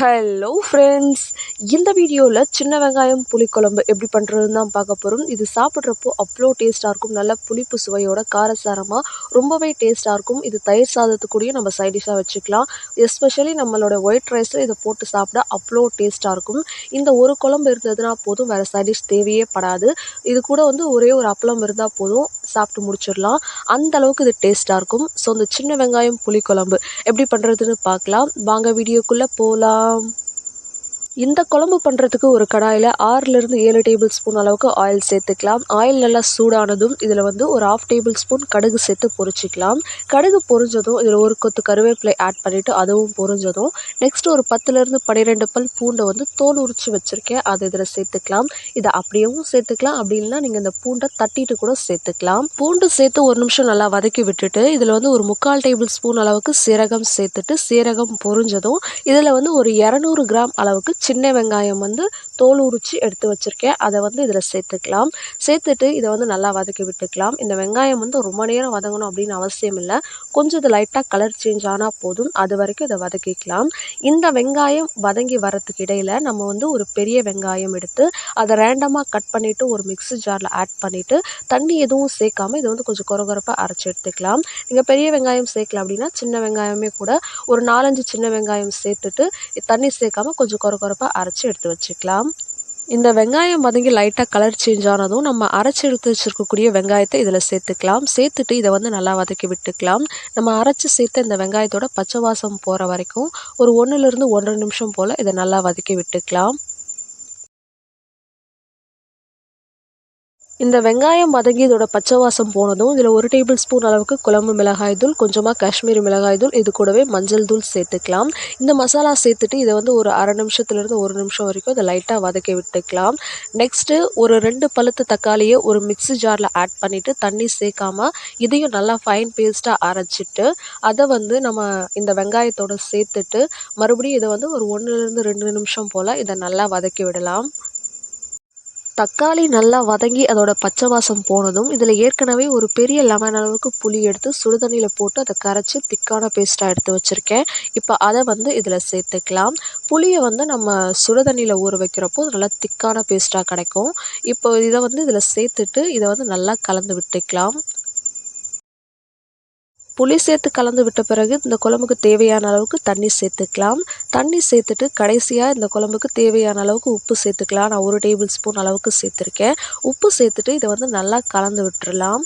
Hello friends இந்த வீடியோவில் சின்ன வெங்காயம் புளிக்குழம்பு எப்படி பண்ணுறதுன்னு தான் பார்க்க போகிறோம் இது சாப்பிட்றப்போ அவ்வளோ டேஸ்ட்டாக இருக்கும். நல்ல புளிப்பு சுவையோட காரசாரமாக ரொம்பவே டேஸ்ட்டாக இருக்கும். இது தயிர் சாதத்துக்கூடயும் நம்ம சைடிஷாக வச்சுக்கலாம். எஸ்பெஷலி நம்மளோட ஒயிட் ரைஸில் இதை போட்டு சாப்பிட அவ்வளோ டேஸ்ட்டாக இருக்கும். இந்த ஒரு குழம்பு இருந்ததுன்னா போதும். வேறு சைடிஷ் தேவையே படாது. இது கூட வந்து ஒரே ஒரு அப்பளம் இருந்தால் போதும். சாப்பிட்டு முடிச்சிடலாம். அந்த அளவுக்கு இது டேஸ்ட்டாக இருக்கும். ஸோ இந்த சின்ன வெங்காயம் புளிக்குழம்பு எப்படி பண்ணுறதுன்னு பார்க்கலாம். வாங்க வீடியோக்குள்ளே போகலாம் Assalamualaikum. இந்த குழம்பு பண்ணுறதுக்கு ஒரு கடாயில் ஆறுலேருந்து ஏழு டேபிள் ஸ்பூன் அளவுக்கு ஆயில் சேர்த்துக்கலாம். ஆயில் நல்லா சூடானதும் இதில் வந்து ஒரு ஆஃப் டேபிள் ஸ்பூன் கடுகு சேர்த்து பொரிச்சிக்கலாம். கடுகு பொரிஞ்சதும் இதில் ஒரு கொத்து கருவேப்பிலை ஆட் பண்ணிவிட்டு அதுவும் பொரிஞ்சதும். நெக்ஸ்ட் ஒரு பத்துலேருந்து பன்னிரெண்டு பல் பூண்டை வந்து தோல் உரித்து வச்சுருக்கேன். அதை இதில் சேர்த்துக்கலாம். இதை அப்படியேவும் சேர்த்துக்கலாம். அப்படி இல்லைனா நீங்கள் இந்த பூண்டை தட்டிட்டு கூட சேர்த்துக்கலாம். பூண்டு சேர்த்து ஒரு நிமிஷம் நல்லா வதக்கி விட்டுட்டு இதில் வந்து ஒரு முக்கால் டேபிள் ஸ்பூன் அளவுக்கு சீரகம் சேர்த்துட்டு சீரகம் பொரிஞ்சதும் இதில் வந்து ஒரு இரநூறு கிராம் அளவுக்கு சின்ன வெங்காயம் வந்து தோல் உரித்து எடுத்து வச்சுருக்கேன். அதை வந்து இதில் சேர்த்துக்கலாம். சேர்த்துட்டு இதை வந்து நல்லா வதக்கி விட்டுக்கலாம். இந்த வெங்காயம் வந்து ரொம்ப நேரம் வதங்கணும் அப்படின்னு அவசியம் இல்லை. கொஞ்சம் இது லைட்டாக கலர் சேஞ்ச் ஆனால் போதும். அது வரைக்கும் இதை வதக்கிக்கலாம். இந்த வெங்காயம் வதங்கி வரத்துக்கு இடையில் நம்ம வந்து ஒரு பெரிய வெங்காயம் எடுத்து அதை ரேண்டமாக கட் பண்ணிவிட்டு ஒரு மிக்ஸி ஜாரில் ஆட் பண்ணிவிட்டு தண்ணி எதுவும் சேர்க்காம இதை வந்து கொஞ்சம் குறகுறப்பாக அரைச்சி எடுத்துக்கலாம். நீங்கள் பெரிய வெங்காயம் சேர்க்கல அப்படின்னா சின்ன வெங்காயமே கூட ஒரு நாலஞ்சு சின்ன வெங்காயம் சேர்த்துட்டு தண்ணி சேர்க்காம கொஞ்சம் குறகுறப்பாக அரைச்சி எடுத்து வச்சுக்கலாம். இந்த வெங்காயம் வதங்கி லைட்டாக கலர் சேஞ்ச் ஆனதும் நம்ம அரைச்சி எடுத்து வச்சுருக்கக்கூடிய வெங்காயத்தை இதில் சேர்த்துக்கலாம். சேர்த்துட்டு இதை வந்து நல்லா வதக்கி விட்டுக்கலாம். நம்ம அரைச்சி சேர்த்த இந்த வெங்காயத்தோட பச்சை வாசம் போகிற வரைக்கும் ஒரு ஒன்றுலேருந்து ஒன்றரை நிமிஷம் போல் இதை நல்லா வதக்கி விட்டுக்கலாம். இந்த வெங்காயம் வதங்கி இதோட பச்சை வாசம் போனதும் இதில் ஒரு டேபிள் ஸ்பூன் அளவுக்கு குழம்பு மிளகாய் தூள் கொஞ்சமாக காஷ்மீரி மிளகாய் தூள் இது கூடவே மஞ்சள் தூள் சேர்த்துக்கலாம். இந்த மசாலா சேர்த்துட்டு இதை வந்து ஒரு அரை நிமிஷத்துலேருந்து ஒரு நிமிஷம் வரைக்கும் இதை லைட்டாக வதக்கி விட்டுக்கலாம். நெக்ஸ்ட்டு ஒரு ரெண்டு பழுத்து தக்காளியை ஒரு மிக்ஸி ஜாரில் ஆட் பண்ணிவிட்டு தண்ணி சேர்க்காம இதையும் நல்லா ஃபைன் பேஸ்ட்டாக அரைச்சிட்டு அதை வந்து நம்ம இந்த வெங்காயத்தோடு சேர்த்துட்டு மறுபடியும் இதை வந்து ஒரு ஒன்றுலேருந்து ரெண்டு நிமிஷம் போல் இதை நல்லா வதக்கி விடலாம். தக்காளி நல்லா வதங்கி அதோட பச்சை வாசம் போனதும் இதில் ஏற்கனவே ஒரு பெரிய லெமன் அளவுக்கு புளி எடுத்து சுடுதண்ணியில் போட்டு அதை கரைச்சி திக்கான பேஸ்ட்டாக எடுத்து வச்சுருக்கேன். இப்போ அதை வந்து இதில் சேர்த்துக்கலாம். புளியை வந்து நம்ம சுடுதண்ணியில் ஊற வைக்கிறப்போ நல்லா திக்கான பேஸ்ட்டாக கிடைக்கும். இப்போ இதை வந்து இதில் சேர்த்துட்டு இதை வந்து நல்லா கலந்து விட்டுக்கலாம். புளி சேர்த்து கலந்து விட்ட பிறகு இந்த குழம்புக்கு தேவையான அளவுக்கு தண்ணி சேர்த்துக்கலாம். தண்ணி சேர்த்துட்டு கடைசியாக இந்த குழம்புக்கு தேவையான அளவுக்கு உப்பு சேர்த்துக்கலாம். நான் ஒரு டேபிள் ஸ்பூன் அளவுக்கு சேர்த்துருக்கேன். உப்பு சேர்த்துட்டு இதை வந்து நல்லா கலந்து விட்டுறலாம்.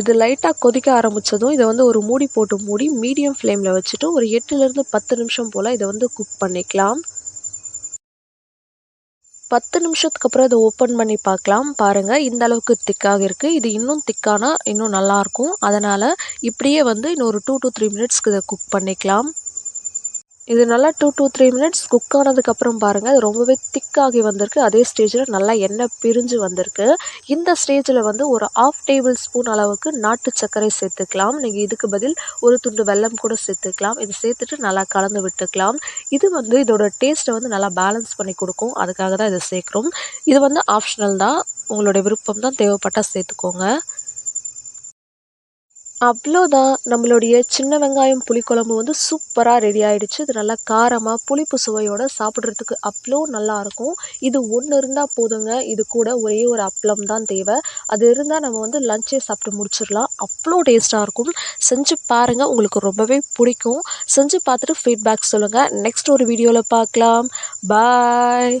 இது லைட்டாக கொதிக்க ஆரம்பித்ததும் இதை வந்து ஒரு மூடி போட்டு மூடி மீடியம் ஃப்ளேமில் வச்சுட்டு ஒரு எட்டுலேருந்து பத்து நிமிஷம் போல் இதை வந்து குக் பண்ணிக்கலாம். பத்து நிமிஷத்துக்கு அப்புறம் இதை ஓப்பன் பண்ணி பார்க்கலாம். பாருங்கள் இந்த அளவுக்கு திக்காக இருக்குது இது இன்னும் திக்கானா இன்னும் நல்லாயிருக்கும் அதனால் இப்படியே வந்து இன்னொரு டூ டு த்ரீ மினிட்ஸ்க்கு இதை குக் பண்ணிக்கலாம். இது நல்லா two two three minutes cook ஆனதுக்கப்புறம் பாருங்கள் அது ரொம்பவே திக்காகி வந்திருக்கு. அதே ஸ்டேஜில் நல்லா எண்ணெய் பிரிஞ்சு வந்திருக்கு. இந்த ஸ்டேஜில் வந்து ஒரு ஆஃப் டேபிள் ஸ்பூன் அளவுக்கு நாட்டு சர்க்கரை சேர்த்துக்கலாம். நீங்கள் இதுக்கு பதில் ஒரு துண்டு வெல்லம் கூட சேர்த்துக்கலாம். இது சேர்த்துட்டு நல்லா கலந்து விட்டுக்கலாம். இது வந்து இதோட டேஸ்ட்டை வந்து நல்லா பேலன்ஸ் பண்ணி கொடுக்கும். அதுக்காக தான் இதை சேர்க்குறோம். இது வந்து ஆப்ஷனல் தான். உங்களுடைய விருப்பம் தான் தேவைப்பட்டால் சேர்த்துக்கோங்க. அவ்வளோதான். நம்மளுடைய சின்ன வெங்காயம் புளிக்குழம்பு வந்து சூப்பராக ரெடி ஆகிடுச்சு இது நல்லா காரமாக புளிப்பு சுவையோடு சாப்பிட்றதுக்கு அவ்வளோ நல்லாயிருக்கும் இது ஒன்று இருந்தால் போதுங்க. இது கூட ஒரே ஒரு அப்பளம் தான் தேவை. அது இருந்தால் நம்ம வந்து லஞ்சே சாப்பிட்டு முடிச்சிடலாம். அவ்வளோ டேஸ்ட்டாக இருக்கும். செஞ்சு பாருங்கள் உங்களுக்கு ரொம்பவே பிடிக்கும். செஞ்சு பார்த்துட்டு ஃபீட்பேக் சொல்லுங்கள் நெக்ஸ்ட் ஒரு வீடியோவில் பார்க்கலாம். பாய்